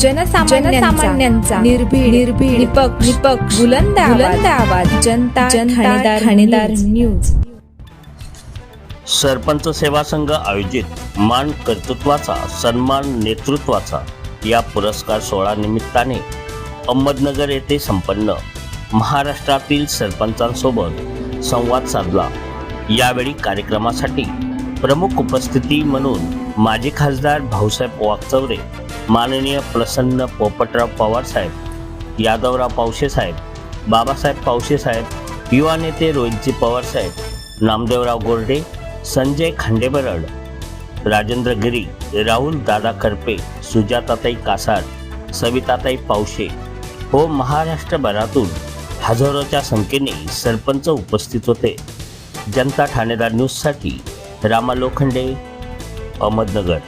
जनसामान्यांचा. निर्भीड निर्भीड. निपक निपक बुलंद बुलंद आवाज. जनता जनता ठाणेदार न्यूज. सरपंच सेवा संघ आयोजित मान कर्तृत्वाचा सन्मान नेतृत्वाचा या पुरस्कार सोहळा निमित्ताने अहमदनगर येथे संपन्न महाराष्ट्रातील सरपंचांसोबत संवाद साधला. यावेळी कार्यक्रमासाठी प्रमुख उपस्थिती म्हणून माजी खासदार भाऊसाहेब वागचौरे माननीय प्रसन्न पोपटराव पवारसाहेब यादवराव पावशेसाहेब बाबासाहेब पावशेसाहेब युवा नेते रोहितजी पवारसाहेब नामदेवराव गोरडे संजय खांडेबरड राजेंद्र गिरी राहुल दादा करपे सुजाताताई कासार सविताताई पावशे हो व महाराष्ट्रभरातून हजारोच्या संख्येने सरपंच उपस्थित होते. जनता ठाणेदार न्यूजसाठी रामा लोखंडे अहमदनगर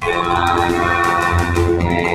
कल्पनाचे भरती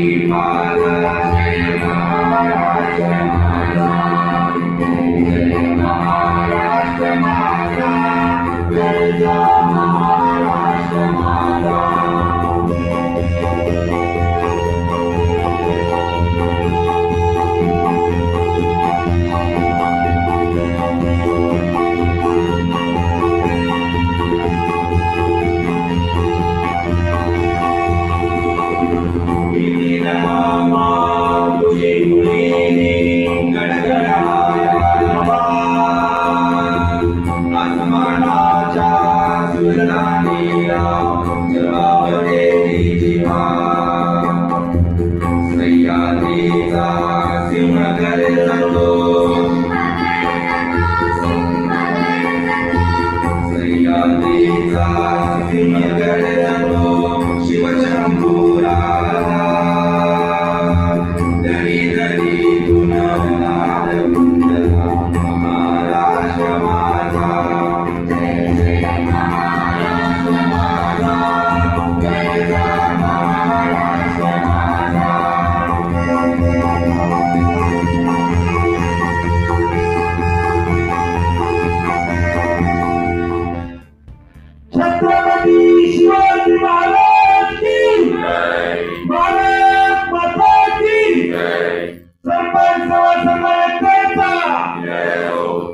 पाणी पाजाचे morada.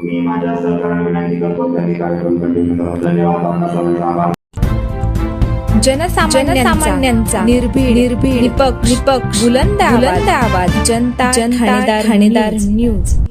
मी माझ्या सहकार्याला विनंती करतो त्यांनी कार्यक्रम कंटिन्यू करावा धन्यवाद आपला सर्वांचा आभार जनसामान्यांचा निर्भीड निर्भीड निपक निपक बुलंद बुलंद आवाज जनता जनता ठाणेदार न्यूज.